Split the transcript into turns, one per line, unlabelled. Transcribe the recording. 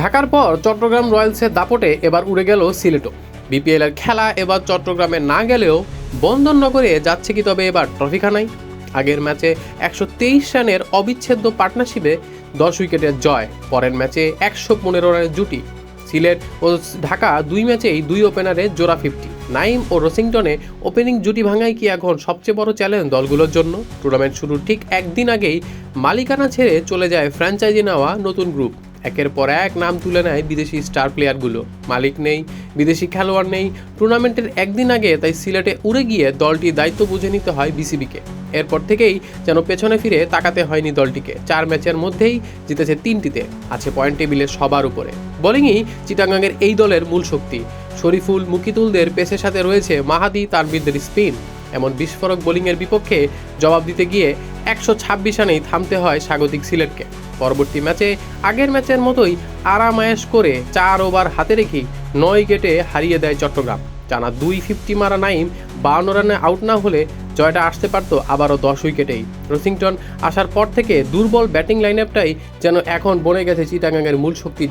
ঢাকার পর চট্টগ্রাম রয়্যালসের দাপটে এবার উড়ে গেল সিলেটও। বিপিএল এর খেলা এবার চট্টগ্রামে না গেলেও বন্দরনগরে যাচ্ছে কি তবে এবার ট্রফিখানায় আগের ম্যাচে একশো তেইশ রানের অবিচ্ছেদ্য পার্টনারশিপে দশ উইকেটের জয়, পরের ম্যাচে একশো পনেরো রানের জুটি। সিলেট ও ঢাকা দুই ম্যাচেই দুই ওপেনারে জোড়া ফিফটি। নাইম ও রসিংটনে ওপেনিং জুটি ভাঙাই কি এখন সবচেয়ে বড় চ্যালেঞ্জ দলগুলোর জন্য? টুর্নামেন্ট শুরুর ঠিক একদিন আগেই মালিকানা ছেড়ে চলে যায় ফ্র্যাঞ্চাইজি নেওয়া নতুন গ্রুপ। একের পর এক নাম তুলে নেয় বিদেশি স্টার প্লেয়ারগুলো। মালিক নেই, বিদেশি খেলোয়াড় নেই। টুর্নামেন্টের একদিন আগে তাই সিলেটে উড়ে গিয়ে দলটি দায়িত্ব বুঝে নিতে হয় বিসিবিকে। এরপর থেকেই যেন পেছনে ফিরে তাকাতে হয়নি দলটিকে। চার ম্যাচের মধ্যেই জিতেছে তিনটিতে, আছে পয়েন্ট টেবিলের সবার উপরে। বোলিংই চিটাগাংয়ের এই দলের মূল শক্তি। শরীফুল মুকিতুলদের পেসের সাথে রয়েছে মাহাদি তানবিরদের স্পিন। এমন বিস্ফোরক বোলিংয়ের বিপক্ষে জবাব দিতে গিয়ে একশো ছাব্বিশ রানেই থামতে হয় স্বাগতিক সিলেটকে। পরবর্তী ম্যাচে আগের ম্যাচের মতোই আরামায়াস করে চার ওভার হাতে রেখেই নয় উইকেটে হারিয়ে দেয় চট্টগ্রাম। টানা দুই ফিফটি মারা নাইম, বাউন্ন রানে আউট না হলে জয়টা আসতে পারতো আবারও দশ উইকেটেই। রসিংটন আসার পর থেকে দুর্বল ব্যাটিং লাইন যেন এখন বনে গেছে চিটাগাংয়ের মূল শক্তির